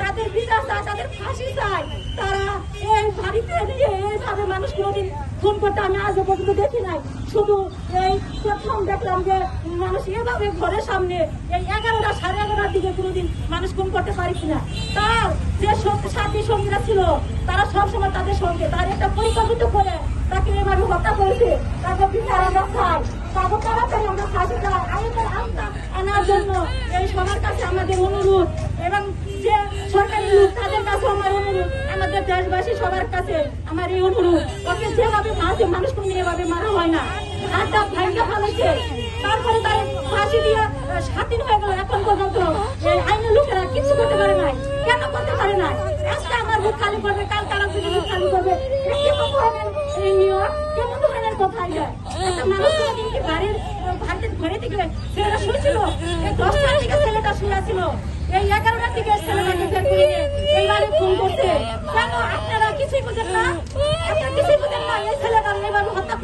তাদের বিচার তাদের ফাঁসি চায় তারা এই বাড়িতে নিয়ে এইভাবে মানুষ কোনোদিন খুন করতে আমি আজও পর্যন্ত দেখি নাই শুধু এই প্রথম দেখলাম যে মানুষ এভাবে ঘরের সামনে এই এগারোটা সাড়ে এগারোটার দিকে কোনোদিন মানুষ খুন করতে পারিস না তার যে সাথী সঙ্গীরা ছিল তারা সবসময় তাদের সঙ্গে তার একটা পরিকল্পিত করে তাকে এভাবে হত্যা করেছে তাকে বিচার আমরা চাই তাকে তাড়াতাড়ি আমরা আওতা আনার জন্য এই সবার কাছে আমাদের অনুরোধ এবং যে সরকারি লোক, তাদের কাছে আমার অনুরোধ, আমাদের দেশবাসী সবার কাছে আমার এই অনুরোধ। ওকে যেভাবে মারছে মানুষ কোনো এভাবে মারা হয় না। হাতটা ভাঙ্গা ফেলেছে। তারপরে তার ফাঁসি দিয়ে স্বাধীন হয়ে গেল এখন পর্যন্ত। এই আইনের লোকেরা কিছু করতে পারে নাই। কেন করতে পারে না আজকে আমার বুক খালি করবে কাল বুক খালি করবে। কেমন ধরনের কেমন ধরনের কথা এটা একটা মানুষ বাড়ির ঘরে থেকে শুয়েছিল। এই শুয়েছিল এই এগারোটার দিকে ছেলেটাকে বের করে এই বাড়ি ফোন কেন ছেলেটা এইভাবে হত্যা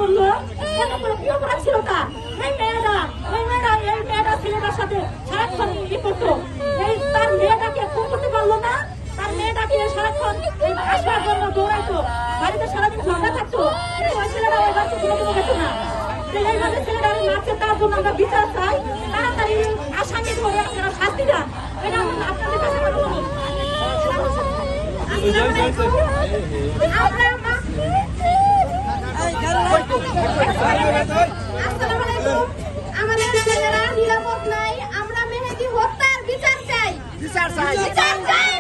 কি অপরাধ ছিল তার? মেয়েরা ছেলেটার সাথে না। তার মেয়েটাকে সারাক্ষণ আসবার জন্য বাড়িতে সারাদিন ঝগড়া থাকতো। ওই ছেলেরা ওই বাড়িতে তো এইভাবে ছেলেরা মারছে তার জন্য আমরা বিচার চাই। তাড়াতাড়ি আসামি ধরে আপনারা শাস্তি দেন। এটা আপনাদের কাছে আমার অনুরোধ। আসসালামু আলাইকুম। আমরা আসসালামু আলাইকুম। আমাদের ছেলেরা নিরাপদ নাই। আমরা মেহেদি হত্যার বিচার চাই। বিচার চাই। বিচার চাই